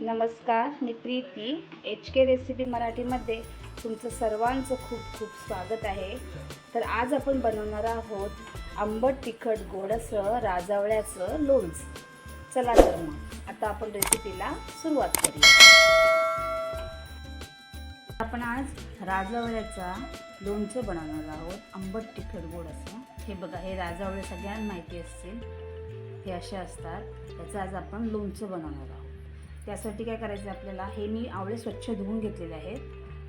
नमस्कार मी Preeti. H K recipe मराठीमध्ये तुमचं सर्वांचं खूप खूप स्वागत आहे. तर आज आपण बनवणार आहोत आंबट तिखट गोडसं राजावळ्याचं लोणचं. चला तर मग आता आपण रेसिपीला सुरुवात करूया. आपण आज राजावळ्याचा लोणचं बनवणार आहोत आंबट तिखट गोड असं हे बघा हे राजावळे सगळ्यांना माहिती असतील हे असे असतात. त्याचं आज आपण लोणचं बनवणार आहोत. त्यासाठी काय करायचं आहे आपल्याला? हे मी आवळे स्वच्छ धुवून घेतलेले आहेत.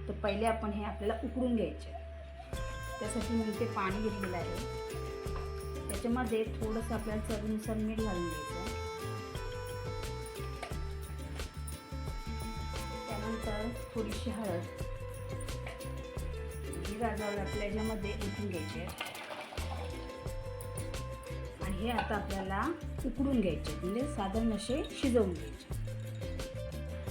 तर पहिले आपण हे आपल्याला उकडून घ्यायचे. त्यासाठी मी इथे पाणी घेतलेलं आहे. त्याच्यामध्ये थोडंसं आपल्याला चवीनुसार मीठ घालून घ्यायचं त्यानंतर थोडीशी हळद. ही राजावळ आपल्या याच्यामध्ये उठून घ्यायची आहे. आणि हे आता आपल्याला उकडून घ्यायचे म्हणजे साधारण असे शिजवून घ्यायचे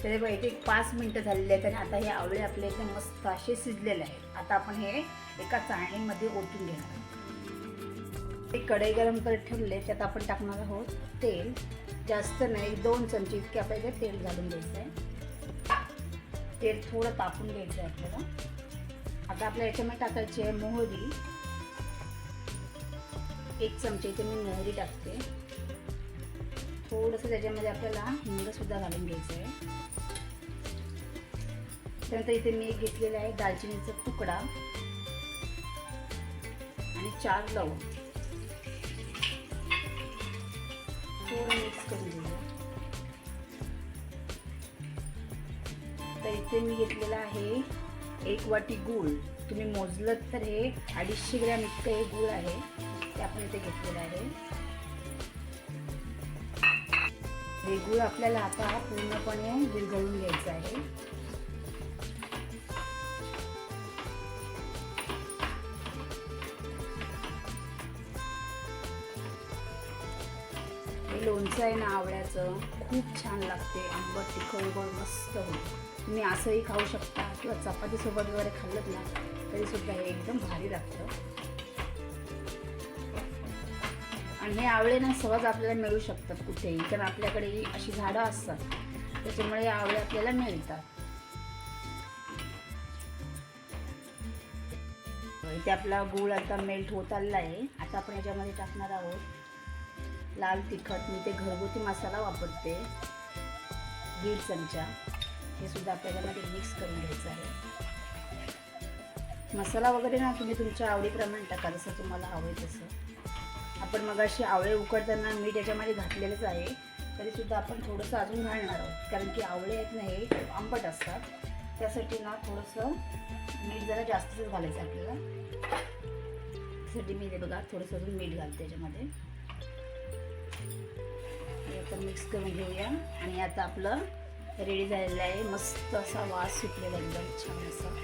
तरी एक एक पाच मिनटं झालेली आहेत आणि आता हे आवळे आपले एकदम मस्त असे शिजलेले आहेत. आता आपण हे एका चाळणीमध्ये ओतून घेणार एक कढई गरम करत ठेवले त्यात आपण टाकणार आहोत तेल. जास्त नाही दोन चमचे इतके आपल्याला तेल घालून घ्यायचं आहे तेल थोडं तापून घ्यायचं आहे आपल्याला. आता आपल्या याच्यामध्ये टाकायची आहे मोहरी. एक चमचे इथे मी मोहरी टाकते. थोडंसं त्याच्यामध्ये आपल्याला हिंग सुद्धा घालून घ्यायचं आहे त्यानंतर इथे मी एक घेतलेला आहे दालचिनीचा तुकडा आणि चार लवंग. थोडं मिक्स करून घेऊया. तर इथे मी घेतलेला आहे एक वाटी गूळ. तुम्ही मोजलं तर हे अडीचशे ग्रॅम इतकं हे गूळ आहे. ते आपण इथे घेतलेलं आहे. हे गूळ आपल्याला आता पूर्णपणे विरघळून घ्यायचं आहे. लोणचं आहे ना आवळ्याचं खूप छान लागते. आंबट तिखट गोड मस्त. होतं तुम्ही असंही खाऊ शकता किंवा चपातीसोबत वगैरे खाल्लं ना तरीसुद्धा हे एकदम भारी लागतं. आणि हे आवळे ना सहज आपल्याला मिळू शकतात कुठेही कारण आपल्याकडे अशी झाडं असतात. त्याच्यामुळे आवळे आपल्याला मिळतात. इथे आपला गूळ आता मेल्ट होत आलेला आहे. आता आपण याच्यामध्ये टाकणार आहोत. लाल तिखट मी ते घरगुती मसाला वापरते. दीड चमचा. हे सुद्धा आपल्याला ते मिक्स करून घ्यायचं आहे. मसाला वगैरे ना तुम्ही तुमच्या आवडीप्रमाणे टाका जसं तुम्हाला आवडेल तसं. आपण मग अशी आवळे उकडताना मीठ याच्यामध्ये घातलेलंच आहे. तरीसुद्धा आपण थोडंसं अजून घालणार आहोत. कारण की आवळे आहेत ना हे आंबट असतात. त्यासाठी ना थोडंसं मीठ जरा जास्तच घालायचं आपल्याला. त्यासाठी मी ते बघा थोडंसं अजून मीठ घालते त्याच्यामध्ये हे आता मिक्स करून घेऊया. आणि आता आपलं रेडी झालेलं आहे. मस्त असा वास सुटलेला एकदम छान असा.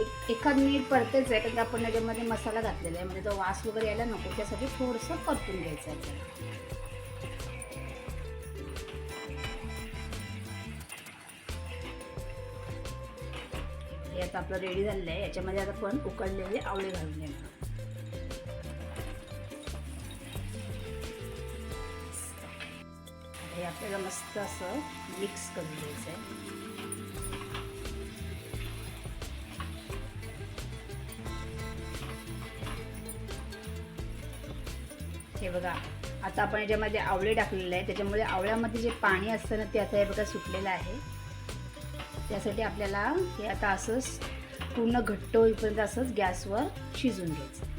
एक एखाद मीठ पडतेच आहे कारण आपण त्याच्यामध्ये मसाला घातलेला आहे. म्हणजे तो वास वगैरे यायला नको त्यासाठी थोडंसं परतून घ्यायचं आहे. आपल्याला हे आता आपलं रेडी झालेलं आहे. याच्यामध्ये आता आपण उकडलेले आवळे घालून घेणार. हे आपल्याला मस्त असं मिक्स करून द्यायचं आहे. हे बघा आता आपण याच्यामध्ये आवळे टाकलेले आहे त्याच्यामुळे आवळ्यामध्ये जे पाणी असतं ना ते आता हे बघा सुटलेलं आहे. त्यासाठी आपल्याला हे आता असंच पूर्ण घट्ट होईपर्यंत असंच गॅसवर शिजून घ्यायचं.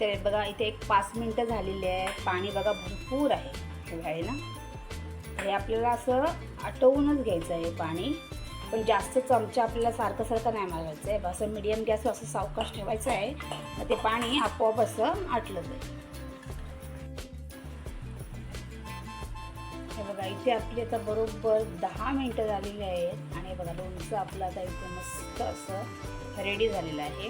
ते बघा इथे एक पाच मिनटं झालेली आहे. पाणी बघा भरपूर आहे. आहे ना? हे आपल्याला असं आटवूनच घ्यायचं आहे पाणी. पण जास्त चमचा आपल्याला सारखं सारखं नाही मारायचं आहे. असं मिडियम गॅस असं सावकाश ठेवायचं आहे. मग ते पाणी आपोआप असं आटलं जाईल. हे बघा इथे आपली आता बरोबर दहा मिनटं झालेली आहेत. आणि बघा लोणचं आपलं आता इथे मस्त असं रेडी झालेलं आहे.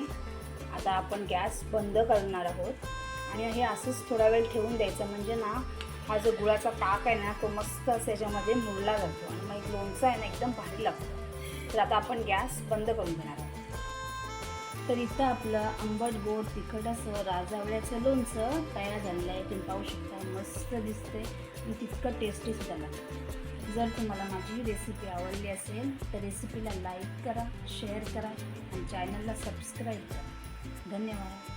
आता आपण गॅस बंद करणार आहोत. आणि हे असंच थोडा वेळ ठेवून द्यायचं म्हणजे ना हा जो गुळाचा पाक आहे ना तो मस्त असं याच्यामध्ये मुरला जातो. आणि मग एक लोणचं आहे ना एकदम भारी लागतो. तर आता आपण गॅस बंद करून घेणार आहोत. तर इथं आपलं आंबट गोड तिखट असं राजावळ्याचं लोणचं तयार झालेलं आहे. तुम्ही पाहू शकता मस्त दिसते आणि तितकं टेस्टी सुद्धा लागतं. जर तुम्हाला माझी रेसिपी आवडली असेल तर रेसिपीला लाईक करा शेअर करा आणि चॅनलला सबस्क्राईब करा. 等你回来。